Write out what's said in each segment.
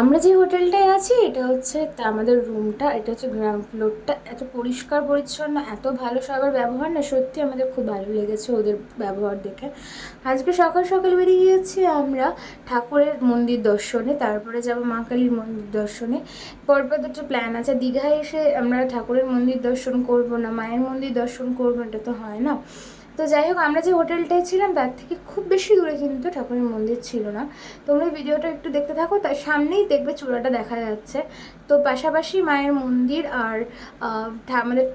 আমরা যে হোটেলটায় আছি, এটা হচ্ছে আমাদের রুমটা এটা হচ্ছে গ্রাউন্ড ফ্লোরটা এত পরিষ্কার, পরিচ্ছন্ন, এত ভালো সবার ব্যবহার না, সত্যি আমাদের খুব ভালো লেগেছে ওদের ব্যবহার দেখে। আজকে সকাল সকাল বেরিয়ে গিয়েছি আমরা ঠাকুরের মন্দির দর্শনে, তারপরে যাব মা কালীর মন্দির দর্শনে। পরপর দুটো প্ল্যান আছে। দীঘায় এসে আমরা ঠাকুরের মন্দির দর্শন করব না, মায়ের মন্দির দর্শন করব, এটা তো হয় না। তো যাই হোক, আমরা যে হোটেলটায় ছিলাম তার থেকে খুব বেশি দূরে কিন্তু ঠাকুরের মন্দির ছিল না। তোমরা ভিডিওটা একটু দেখতে থাকো, তার সামনেই দেখবে চূড়াটা দেখা যাচ্ছে। তো পাশাপাশি মায়ের মন্দির আর আমাদের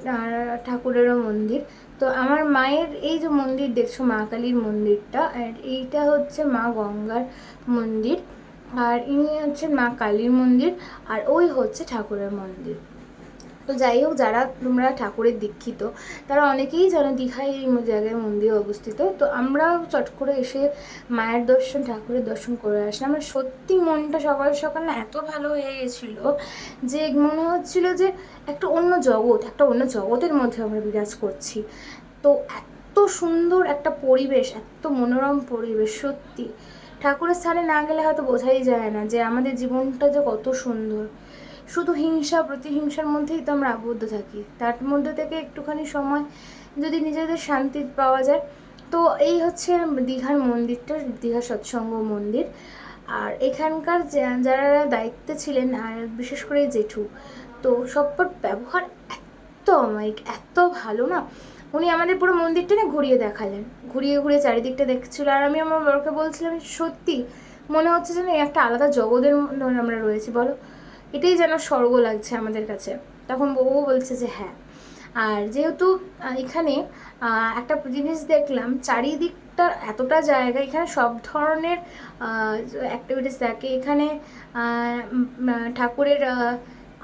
ঠাকুরেরও মন্দির। তো আমার মায়ের এই যে মন্দির দেখছ, মা কালীর মন্দিরটা, আর এইটা হচ্ছে মা গঙ্গার মন্দির। আর ইনি হচ্ছেন মা কালীর মন্দির, আর ওই হচ্ছে ঠাকুরের মন্দির। তো যাই হোক, যারা তোমরা ঠাকুরের দীক্ষিত, তারা অনেকেই জানো দীঘায় এই জায়গায় মন্দির অবস্থিত। তো আমরাও চট করে এসে মায়ের দর্শন, ঠাকুরের দর্শন করে আসলাম। আমার সত্যি মনটা সকাল সকাল না এত ভালো হয়ে গেছিল যে মনে হচ্ছিল যে একটা অন্য জগৎ, একটা অন্য জগতের মধ্যে আমরা বিরাজ করছি। তো এত সুন্দর একটা পরিবেশ, এত মনোরম পরিবেশ, সত্যি। ঠাকুরের স্থানে না গেলে হয়তো বোঝাই যায় না যে আমাদের জীবনটা যে কত সুন্দর। শুধু হিংসা, প্রতিহিংসার মধ্যেই তো আমরা আবদ্ধ থাকি। তার মধ্যে থেকে একটুখানি সময় যদি নিজেদের শান্তি পাওয়া যায়, তো এই হচ্ছে দীঘার মন্দিরটা, দীঘা সৎসঙ্গ মন্দির। আর এখানকার যারা দায়িত্বে ছিলেন, আর বিশেষ করে জেঠু, তো সব্বর ব্যবহার এত অমায়িক এত ভালো না। উনি আমাদের পুরো মন্দিরটা না ঘুরিয়ে দেখালেন। ঘুরিয়ে ঘুরিয়ে চারিদিকটা দেখছিল। আর আমি আমার বড়কে বলছিলাম, সত্যি মনে হচ্ছে যেন একটা আলাদা জগতের আমরা রয়েছি, বলো। এটাই যেন স্বর্গ লাগছে আমাদের কাছে। তখন বউ বলছে যে হ্যাঁ। আর যেহেতু এখানে একটা জিনিস দেখলাম, চারিদিকটা এতটা জায়গা, এখানে সব ধরনের অ্যাক্টিভিটিস থাকে এখানে ঠাকুরের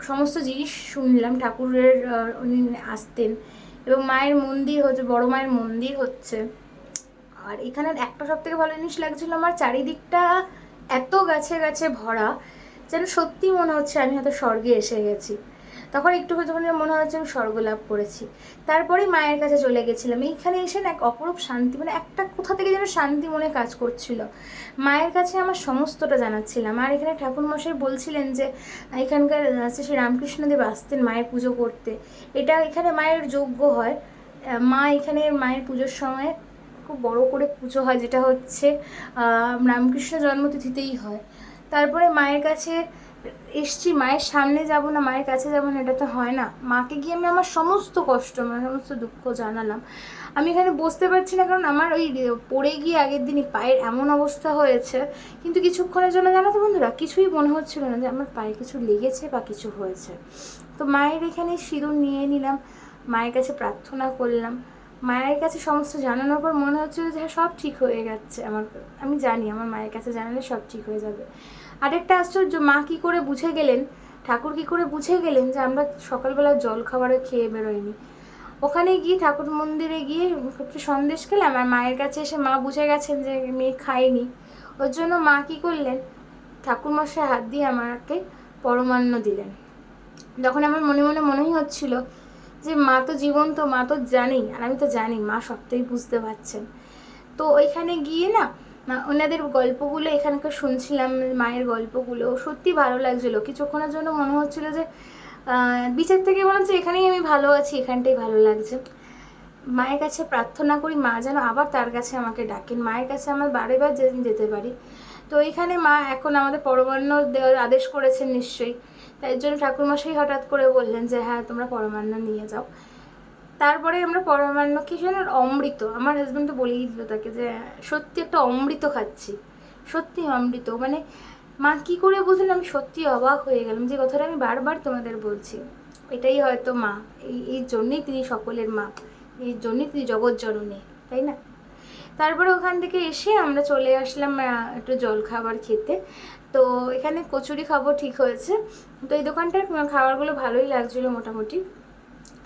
সমস্ত জিনিস শুনলাম। ঠাকুরের উনি আসতেন এবং মায়ের মন্দির হচ্ছে, বড় মায়ের মন্দির হচ্ছে। আর এখানের একটা সব থেকে ভালো জিনিস লাগছিল, আমার চারিদিকটা এত গাছে গাছে ভরা যেন সত্যি মনে হচ্ছে আমি হয়তো স্বর্গে এসে গেছি। তখন একটু যখন মনে হচ্ছে আমি স্বর্গ লাভ করেছি। তারপরে মায়ের কাছে চলে গেছিলাম। এইখানে এসে এক অপরূপ শান্তি মানে একটা কোথা থেকে যেন শান্তি মনে কাজ করছিল। মায়ের কাছে আমার সমস্তটা জানাচ্ছিলাম। আর এখানে ঠাকুরমশাই বলছিলেন যে, এখানকার শ্রী রামকৃষ্ণদেব আসতেন মায়ের পুজো করতে। এটা এখানে মায়ের যোগ্য হয়। মা এখানে মায়ের পুজোর সময় খুব বড় করে পুজো হয়, যেটা হচ্ছে রামকৃষ্ণ জন্মতিথিতেই হয়। তারপরে মায়ের কাছে এসছি, মায়ের সামনে যাব না, মায়ের কাছে যাব না, এটা তো হয় না। মাকে গিয়ে আমি আমার সমস্ত কষ্ট, আমার সমস্ত দুঃখ জানালাম। আমি এখানে বসতে পারছি না, কারণ আমার ওই পড়ে গিয়ে আগের দিনই পায়ের এমন অবস্থা হয়েছে। কিন্তু কিছুক্ষণের জন্য জানো তো বন্ধুরা, কিছুই মনে হচ্ছিল না যে আমার পায়ে কিছু লেগেছে বা কিছু হয়েছে। তো মায়ের এখানে সিঁদুর নিয়ে নিলাম, মায়ের কাছে প্রার্থনা করলাম। মায়ের কাছে সমস্ত জানানোর পর মনে হচ্ছিল যে হ্যাঁ সব ঠিক হয়ে যাচ্ছে। আমার, আমি জানি আমার মায়ের কাছে জানালে সব ঠিক হয়ে যাবে। আরেকটা আশ্চর্য মা কি করে বুঝে গেলেন ঠাকুর কি করে বুঝে গেলেন যে আমরা সকালবেলা জল খাবারে খেয়ে বেরোইনি? ওখানে গিয়ে ঠাকুর মন্দিরে গিয়ে একটু সন্দেশ খেলাম আর মায়ের কাছে এসে মা বুঝে গেছেন যে মেয়ে খায়নি। ওর জন্য মা কি করলেন ঠাকুরমশাই হাত দিয়ে আমাকে পরমান্ন দিলেন। তখন আমার মনে মনে মনেই হচ্ছিল যে মা তো জীবন্ত মা তো জানি আর আমি তো জানি মা সবটাই বুঝতে পারছেন। তো ওইখানে গিয়ে না, ওনাদের গল্পগুলো এখানকার শুনছিলাম, মায়ের গল্পগুলো। সত্যি ভালো লাগছিল। কিছুক্ষণের জন্য মনে হচ্ছিল যে বিচার থেকে মনে হচ্ছে এখানেই আমি ভালো আছি, এখানটাই ভালো লাগছে। মায়ের কাছে প্রার্থনা করি, মা যেন আবার তার কাছে আমাকে ডাকেন। মায়ের কাছে আমার বারে বার যেতে পারি। তো এইখানে মা এখন আমাদের পরমান্ন দেওয়ার আদেশ করেছেন নিশ্চয়ই। তাই জন্য ঠাকুরমশাই হঠাৎ করে বললেন যে হ্যাঁ তোমরা পরমান্ন নিয়ে যাও। তারপরে আমরা পরমান্ন, কি যেন অমৃত, আমার হাজব্যান্ড তো বলেই দিল তাকে যে, সত্যি একটা অমৃত খাচ্ছি, সত্যি অমৃত মানে মা কি করে বুঝলেন, আমি সত্যি অবাক হয়ে গেলাম যে কথাটা আমি বারবার তোমাদের বলছি, এটাই হয়তো মা, এই এই জন্যেই তিনি সকলের মা, এই জন্যই তিনি জগৎ জননী, তাই না? তারপরে ওখান থেকে এসে আমরা চলে আসলাম একটু জল খাবার খেতে, তো এখানে কচুরি খাব ঠিক হয়েছে, তো এই দোকানটার খাবারগুলো ভালোই লাগছিল মোটামুটি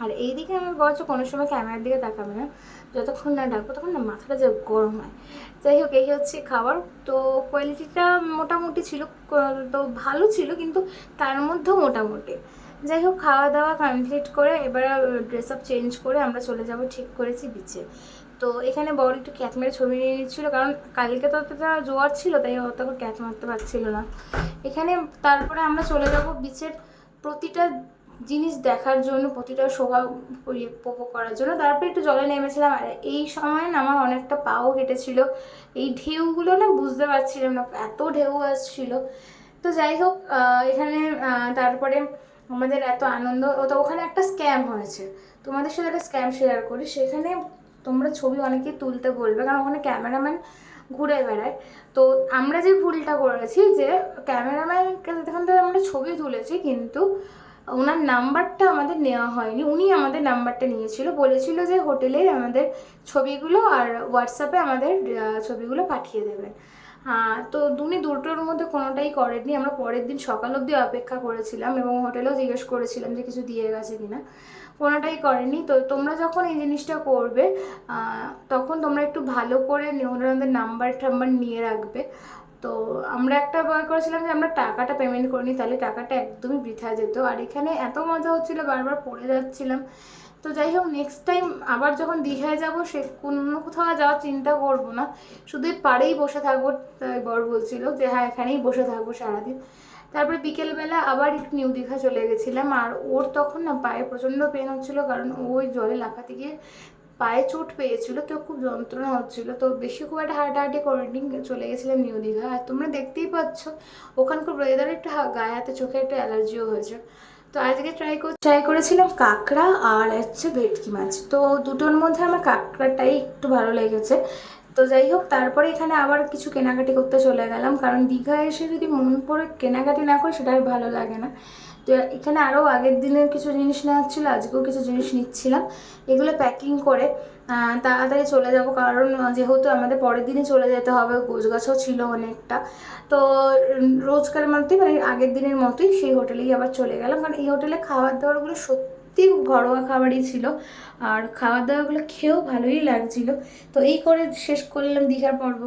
আর এইদিকে আমার বলছো কোনো সময় ক্যামেরার দিকে তাকাবে না, যতক্ষণ না ডাকবো তখন না মাথাটা যে গরম হয়। যাই হোক, এই হচ্ছে খাবার। তো কোয়ালিটিটা মোটামুটি ছিল, তো ভালো ছিল, কিন্তু তার মধ্যেও মোটামুটি। যাই হোক খাওয়া দাওয়া কমপ্লিট করে এবার ড্রেস আপ চেঞ্জ করে আমরা চলে যাব ঠিক করেছি বিচে তো এখানে বড় একটু ক্যাচ মেরে ছবি নিয়ে নিচ্ছিলো, কারণ কালকে তো অতটা জোয়ার ছিল, তাই অত ক্যাচ মারতে পারছিল না। এখানে তারপরে আমরা চলে যাব বিচের প্রতিটা জিনিস দেখার জন্য, প্রতিটা শোভা উপভোগ করার জন্য। তারপরে একটু জলে নেমেছিলাম, আর এই সময় না আমার অনেকটা পাও কেটেছিল এই ঢেউগুলো না বুঝতে পারছিলাম না, এত ঢেউ আসছিল। তো যাই হোক এখানে তারপরে আমাদের এত আনন্দ তো ওখানে একটা স্ক্যাম হয়েছে। তোমাদের সাথে একটা স্ক্যাম শেয়ার করি, সেখানে তোমরা ছবি অনেকেই তুলতে বলবে, কারণ ওখানে ক্যামেরাম্যান ঘুরে বেড়ায়। তো আমরা যে ভুলটা করেছি, যে ক্যামেরাম্যানকে তখন তো আমরা ছবি তুলেছি, কিন্তু ওনার নাম্বারটা আমাদের নেওয়া হয়নি। উনি আমাদের নাম্বারটা নিয়েছিল। বলেছিল যে হোটেলে আমাদের ছবিগুলো আর হোয়াটসঅ্যাপে আমাদের ছবিগুলো পাঠিয়ে দেবেন। তো উনি দুটোর মধ্যে কোনোটাই করেননি। আমরা পরের দিন সকাল অবধি অপেক্ষা করেছিলাম এবং হোটেলেও জিজ্ঞেস করেছিলাম যে কিছু দিয়ে গেছে কিনা। কোনোটাই করেনি তো তোমরা যখন এই জিনিসটা করবে তখন তোমরা একটু ভালো করে ওনাদের নাম্বার টাম্বার নিয়ে রাখবে। তো আমরা একটা ভয় করেছিলাম যে আমরা টাকাটা পেমেন্ট করিনি, তাহলে টাকাটা একদমই বৃথা যেত। আর এখানে এত মজা হচ্ছিল, বারবার পড়ে যাচ্ছিলাম। তো যাই হোক নেক্সট টাইম আবার যখন দীঘায় যাব, সে কোনো কোথাও যাওয়ার চিন্তা করব না। শুধু পাড়েই বসে থাকব, তাই বর বলছিল যে হ্যাঁ এখানেই বসে থাকব সারাদিন। তারপরে বিকেলবেলা আবার একটু নিউ দীঘা চলে গেছিলাম, আর ওর তখন না পায়ে প্রচণ্ড পেন হচ্ছিল, কারণ ওই জলে লাফাতে গিয়ে পায়ে চোট পেয়েছিল, তো খুব যন্ত্রণা হচ্ছিল, তো বেশি খুব একটা হাঁটাহাঁটি করিনি, চলে গেছিলাম নিউ দীঘা। আর তোমরা দেখতেই পাচ্ছ, ওখানকার ওয়েদার একটু গায়ে হাতে চোখে একটা অ্যালার্জিও হয়েছে। তো আজকে ট্রাই করে ট্রাই করেছিলাম কাঁকড়া আর হচ্ছে ভেটকি মাছ। তো দুটোর মধ্যে আমার কাঁকড়াটাই একটু ভালো লেগেছে। তো যাই হোক, তারপরে এখানে আবার কিছু কেনাকাটি করতে চলে গেলাম, কারণ দীঘায় এসে যদি মন পড়ে কেনাকাটি না করে, সেটা আর ভালো লাগে না। তো এখানে আরও আগের দিনের কিছু জিনিস নেওয়া ছিল আজকেও কিছু জিনিস নিচ্ছিলাম। এগুলো প্যাকিং করে তাড়াতাড়ি চলে যাব। কারণ যেহেতু আমাদের পরের দিনই চলে যেতে হবে গোছগাছও ছিল অনেকটা। তো উম, রোজকারের মতোই মানে আগের দিনের মতোই সেই হোটেলেই আবার চলে গেলাম। কারণ এই হোটেলে খাবার দাবারগুলো সত্যি ঘরোয়া খাবারই ছিল। আর খাবার দাবারগুলো খেয়েও ভালোই লাগছিল। তো এই করে শেষ করলাম দীঘার পর্ব।